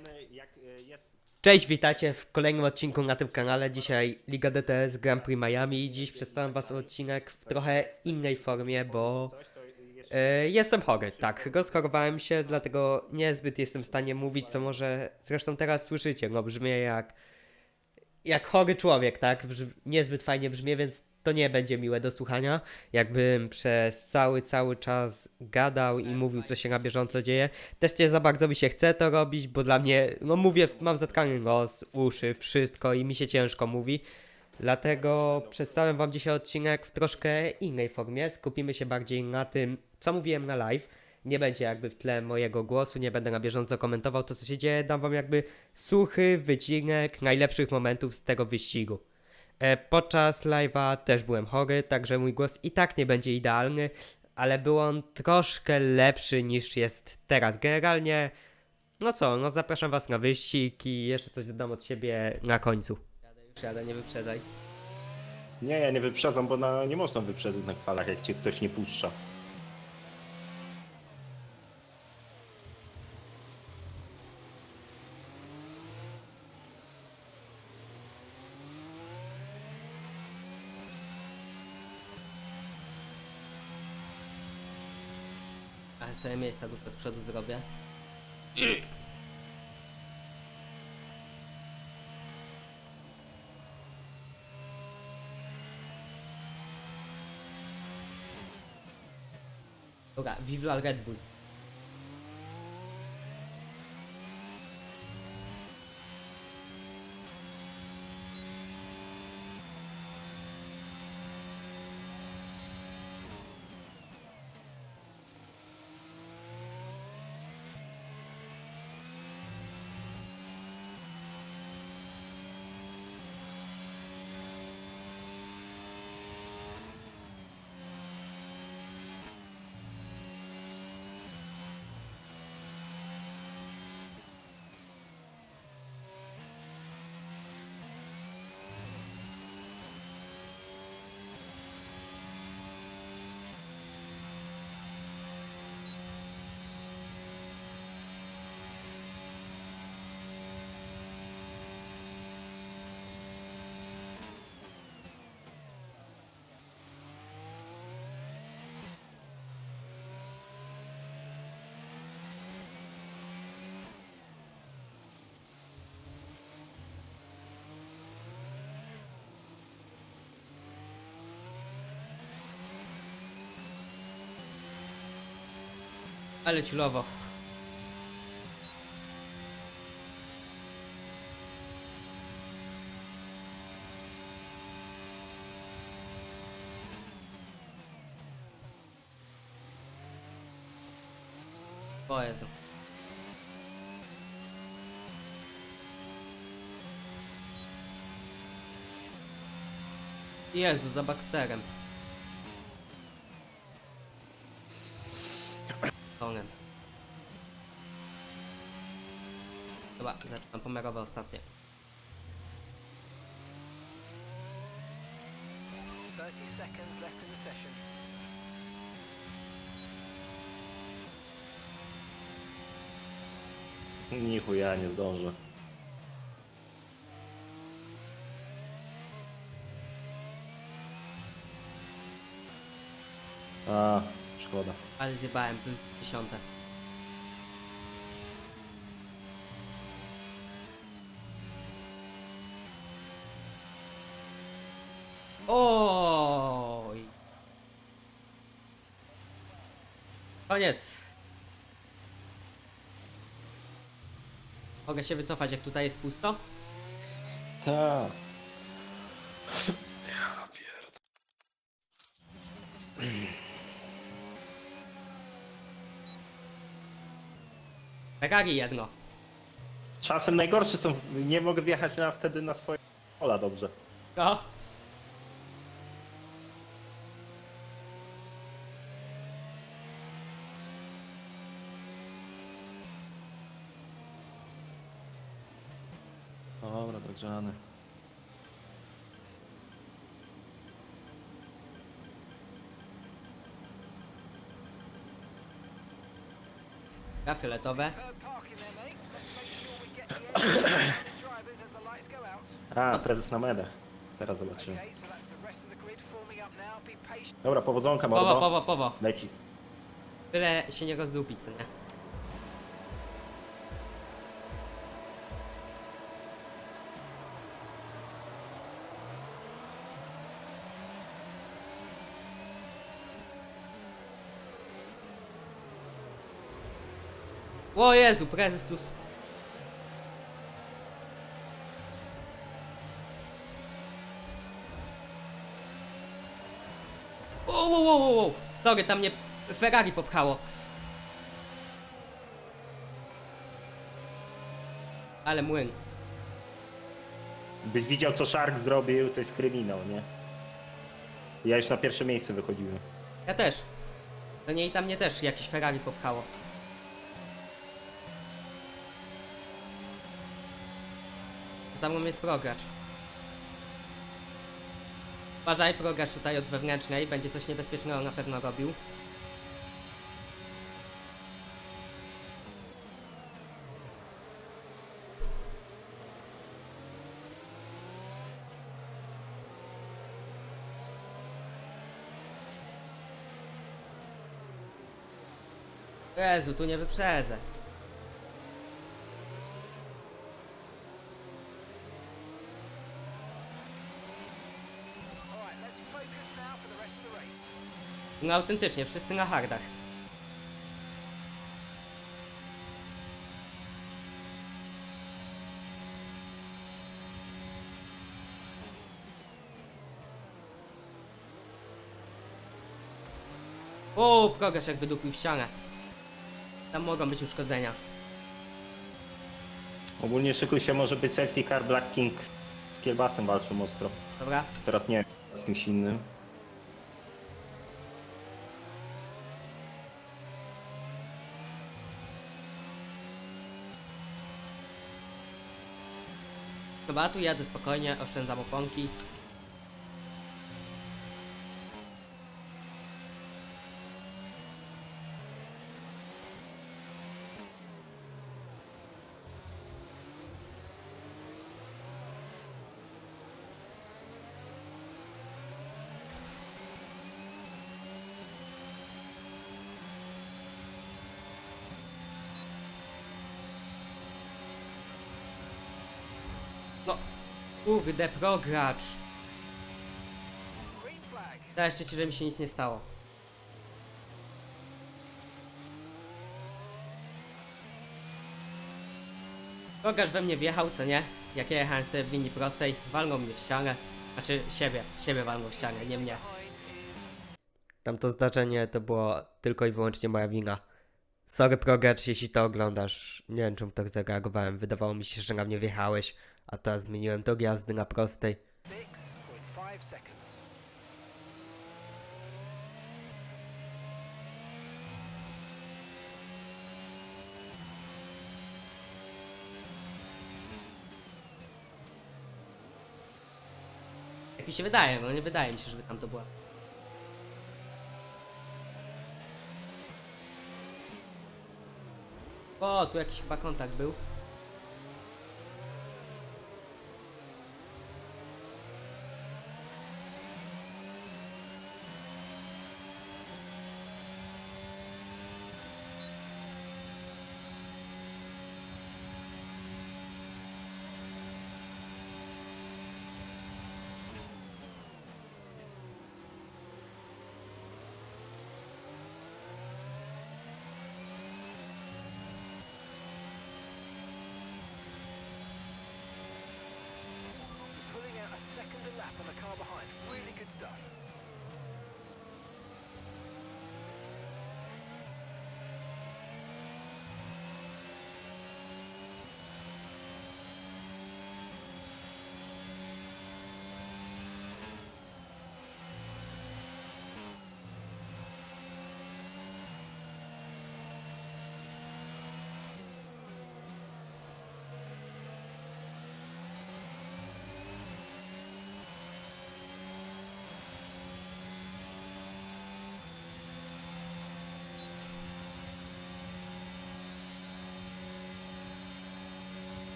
strony, jak e, jest Cześć, witajcie w kolejnym odcinku na tym kanale. Dzisiaj Liga DTS Grand Prix Miami. I dziś przedstawiam was odcinek w trochę innej formie, bo e, jestem chory, tak, rozchorowałem się, dlatego niezbyt jestem w stanie mówić, co może zresztą teraz słyszycie, no brzmię jak jak chory człowiek, tak, Brz- niezbyt fajnie brzmię, więc to nie będzie miłe do słuchania, jakbym przez cały, cały czas gadał i mówił, co się na bieżąco dzieje. Też nie za bardzo mi się chce to robić, bo dla mnie, no mówię, mam zatkany nos, uszy, wszystko i mi się ciężko mówi. Dlatego przedstawiam wam dzisiaj odcinek w troszkę innej formie. Skupimy się bardziej na tym, co mówiłem na live. Nie będzie jakby w tle mojego głosu, nie będę na bieżąco komentował to, co się dzieje. Dam wam jakby suchy wycinek najlepszych momentów z tego wyścigu. E, Podczas live'a też byłem chory, także mój głos i tak nie będzie idealny, ale był on troszkę lepszy niż jest teraz. Generalnie, no co, no zapraszam was na wyścig i jeszcze coś dodam od siebie na końcu. Jadę już, jadę, nie wyprzedzaj. Nie, ja nie wyprzedzam, bo na, nie można wyprzedzać na kwalach, jak cię ktoś nie puszcza. Ale sobie miejsca dużo z przodu zrobię. Dobra, vive la Red Bull. Ale ciulowo. O Jezu. Jezu, za Baxterem. Tonem. Dobra, zaczynam pomiarowe ostatnie. 30 seconds left in the session. Ni chuja, nie zdążę. A, szkoda. Ale zjebałem, plus dziesiąte. Oj. Koniec. Mogę się wycofać, jak tutaj jest pusto? Tak. Ferrari jedno. Czasem najgorsze są, nie mogę wjechać na, wtedy na swoje pola dobrze. No. Dobra, dogrzany. Jajka fioletowe. A, prezes na medach. Teraz zobaczymy. Dobra, powodzonka, Powo, Mordo. powo, powo. Leci. Byle się nie rozdłupić, co nie? O Jezu, prezes tu... s-. Sorry, tam mnie Ferrari popchało. Ale młyn. Byś widział, co Shark zrobił, to jest kryminał, nie? Ja już na pierwsze miejsce wychodziłem. Ja też. To nie i tam mnie też jakieś Ferrari popchało. Za mną jest progracz. Uważaj, progracz tutaj od wewnętrznej, będzie coś niebezpiecznego na pewno robił. Jezu, tu nie wyprzedzę. No autentycznie, wszyscy na hardach. O, progracz jak wydupił w ścianę. Tam mogą być uszkodzenia. Ogólnie szykuj się, może być safety car Black King z kielbasem walczą ostro. Dobra? Teraz nie z kimś innym. Dobra, tu jadę spokojnie, oszczędzam oponki. No, kurde, progracz. Daj jeszcze ci, żeby mi się nic nie stało. Progracz we mnie wjechał, co nie? Jak ja jechałem sobie w linii prostej, walnął mnie w ścianę. Znaczy siebie, siebie walnął w ścianę, nie mnie. Tamto zdarzenie to było tylko i wyłącznie moja wina. Sorry Progracz, jeśli to oglądasz. Nie wiem czemu tak zareagowałem. Wydawało mi się, że na mnie wjechałeś, a teraz zmieniłem do jazdy na prostej. 6.5 seconds. Jak mi się wydaje, no nie wydaje mi się, żeby tam to była. O, tu jakiś chyba kontakt był.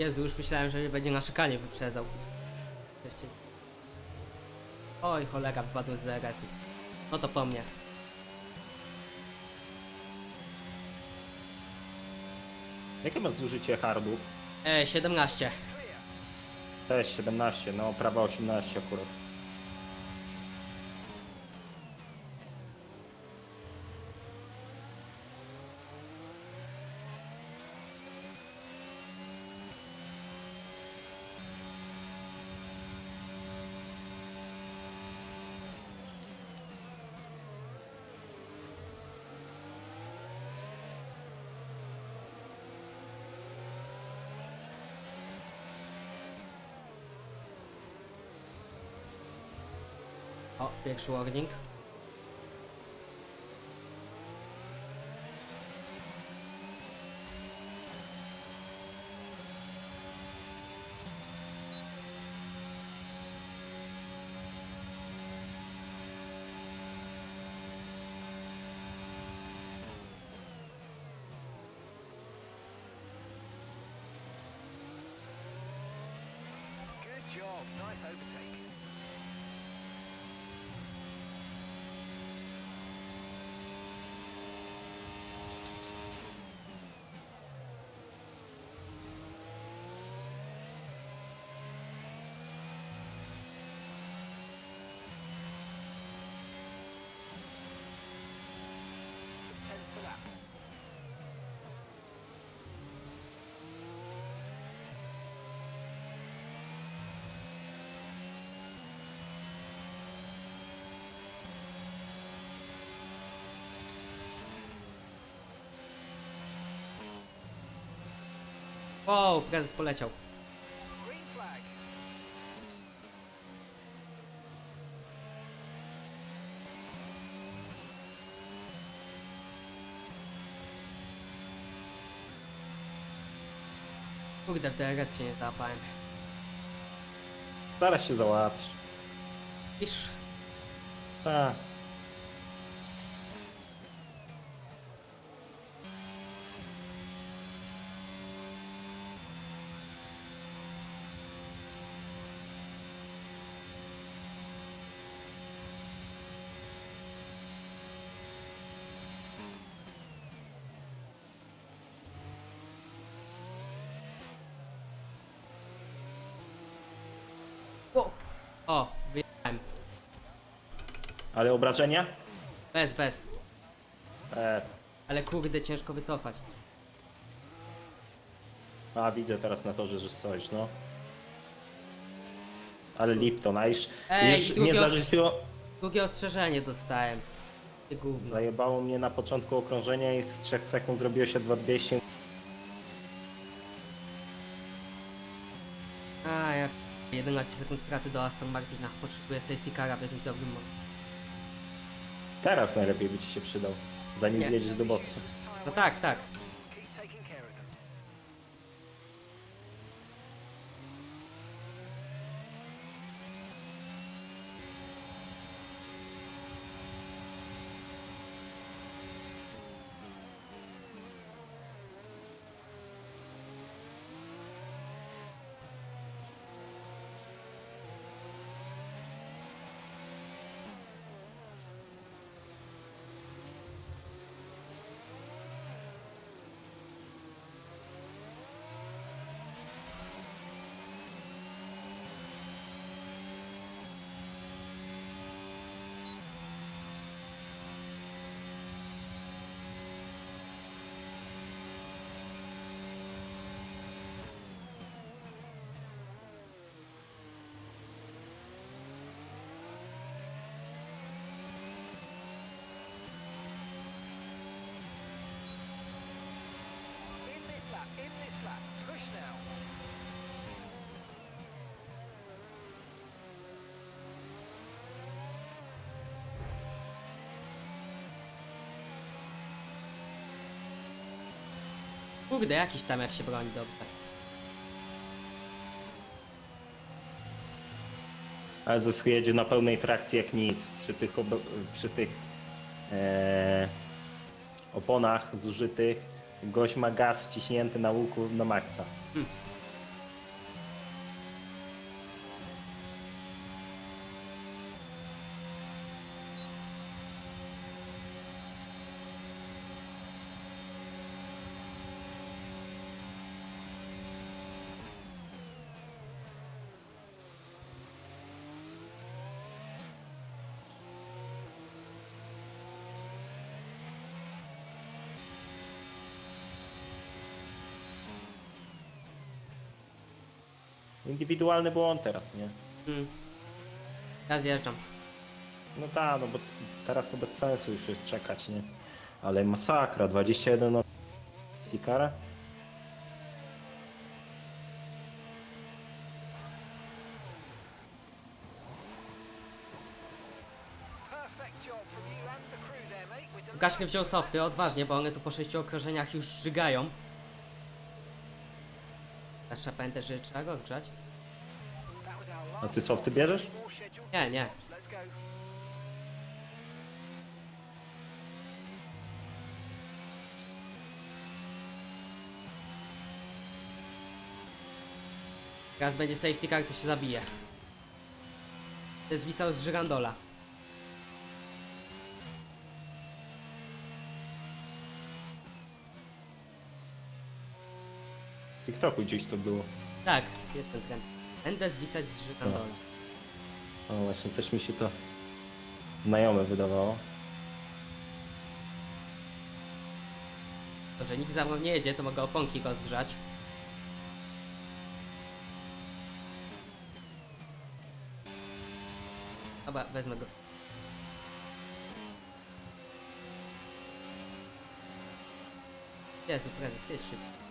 Jezu, już myślałem, że będzie na szykanie wyprzedzał. Wcześniej. Oj, cholera, wpadłem z DRS-u. No to po mnie. Jakie masz zużycie hardów? E, 17. Też 17, no prawa 18 akurat. Pierwszy warning. Wow, prezes poleciał. Kurde, w DRS się nie załapałem. Zaraz się załapisz. Iż, Tak. Ale obrażenia? Bez, bez. E, Ale kurde, ciężko wycofać. a widzę teraz na torze, że stoisz, no. Ale Lipton, a już, Ej, już drugi mnie os- zarzuciło, Drugie ostrzeżenie dostałem. Ty gówno. zajebało mnie na początku okrążenia i z 3 sekund zrobiło się 2200. A, ja 11 sekund straty do Aston Martina. Potrzebuję safety cara w jakimś dobrym momencie. Teraz najlepiej by ci się przydał, zanim Nie. zjedziesz do boksu. No tak, tak. Kurde, jakiś tam jak się broni dobrze. Ale Zus jedzie na pełnej trakcji jak nic. Przy tych, ob- przy tych e, oponach zużytych gość ma gaz wciśnięty na łuku na maksa. Indywidualny błąd teraz, nie? Mm. Ja zjeżdżam. No tak, no bo t- teraz to bez sensu już jest czekać, nie? Ale masakra, 21 o Tikara? Perfect job from you and the crew there, mate. We're delighted. Łukaszkę wziął softy, odważnie, bo one tu po sześciu okrążeniach już żygają. A trzeba pamiętać, że trzeba go zgrzać? A ty softy bierzesz? more scheduled Nie, nie. Teraz będzie safety car, to się zabije. To jest wisał z Żyrandola. W TikToku gdzieś to było. Tak, jest ten trend. Będę zwisać z Żyrandola. O właśnie, coś mi się to znajome wydawało. Dobrze, nikt za mną nie jedzie, to mogę oponki go zgrzać. Dobra, wezmę go. Jezu, prezes, jest szybki.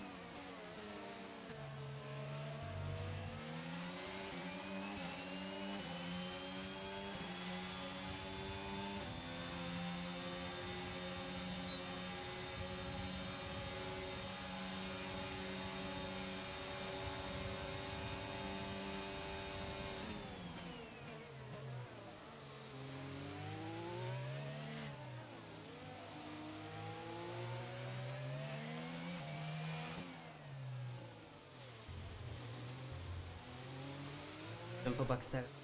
Tempo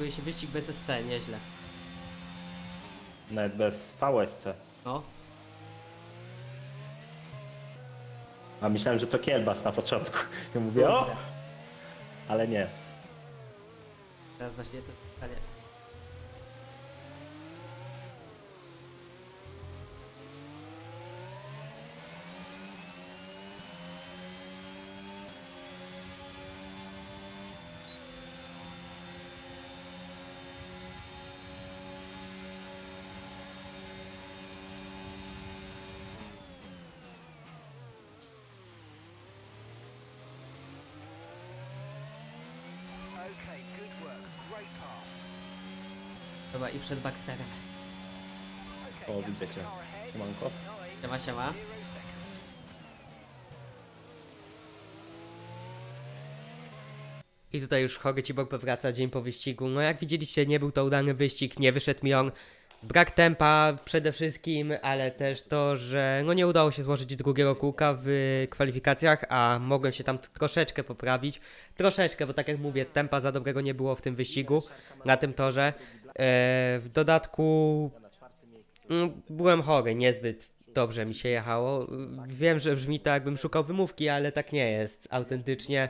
Szykuje się wyścig bez SC, nieźle. Nawet bez VSC. No, A myślałem, że to kielbas na początku. Ja mówię, o! Ale nie. teraz właśnie jestem w stanie. I przed Baxterem. O, widzę cię. Siemanko. Siema, siema. I tutaj już chory ci Bog wraca dzień po wyścigu. No jak widzieliście, nie był to udany wyścig, nie wyszedł mi on. Brak tempa przede wszystkim, ale też to, że no nie udało się złożyć drugiego kółka w kwalifikacjach, a mogłem się tam troszeczkę poprawić. Troszeczkę, bo tak jak mówię, tempa za dobrego nie było w tym wyścigu, na tym torze. E, w dodatku mm, byłem chory, niezbyt dobrze mi się jechało. Wiem, że brzmi to jakbym szukał wymówki, ale tak nie jest. Autentycznie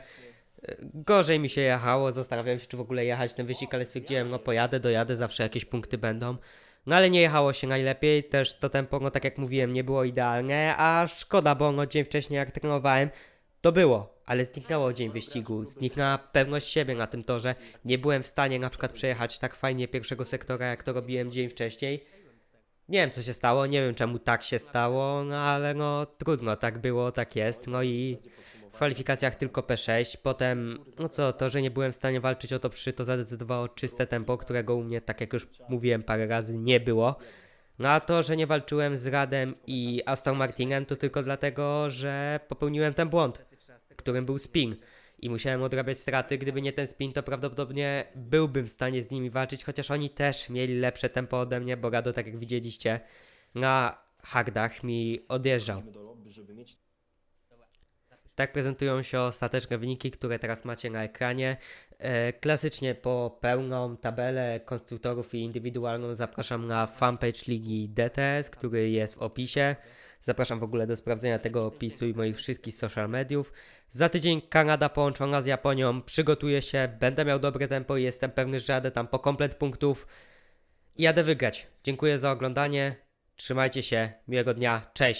Gorzej mi się jechało, zastanawiałem się, czy w ogóle jechać ten wyścig, ale stwierdziłem, no pojadę, dojadę, zawsze jakieś punkty będą. No ale nie jechało się najlepiej, też to tempo, no tak jak mówiłem, nie było idealne, a szkoda, bo no dzień wcześniej jak trenowałem, to było, ale zniknęło dzień wyścigu, zniknęła pewność siebie na tym torze. Nie byłem w stanie na przykład przejechać tak fajnie pierwszego sektora, jak to robiłem dzień wcześniej. Nie wiem, co się stało, nie wiem, czemu tak się stało, no ale no trudno, tak było, tak jest, no i w kwalifikacjach tylko P6, potem, no co, to, że nie byłem w stanie walczyć o top 3, to zadecydowało czyste tempo, którego u mnie, tak jak już mówiłem parę razy, nie było. No a to, że nie walczyłem z Radem i Aston Martinem, to tylko dlatego, że popełniłem ten błąd, którym był spin. I musiałem odrabiać straty, gdyby nie ten spin, to prawdopodobnie byłbym w stanie z nimi walczyć, chociaż oni też mieli lepsze tempo ode mnie, bo Rado, tak jak widzieliście, na hardach mi odjeżdżał. Tak prezentują się ostateczne wyniki, które teraz macie na ekranie. E, klasycznie po pełną tabelę konstruktorów i indywidualną zapraszam na fanpage ligi DTS, który jest w opisie. Zapraszam w ogóle do sprawdzenia tego opisu i moich wszystkich social mediów. Za tydzień Kanada połączona z Japonią. Przygotuję się, będę miał dobre tempo i jestem pewny, że jadę tam po komplet punktów i jadę wygrać. Dziękuję za oglądanie. Trzymajcie się, miłego dnia, cześć!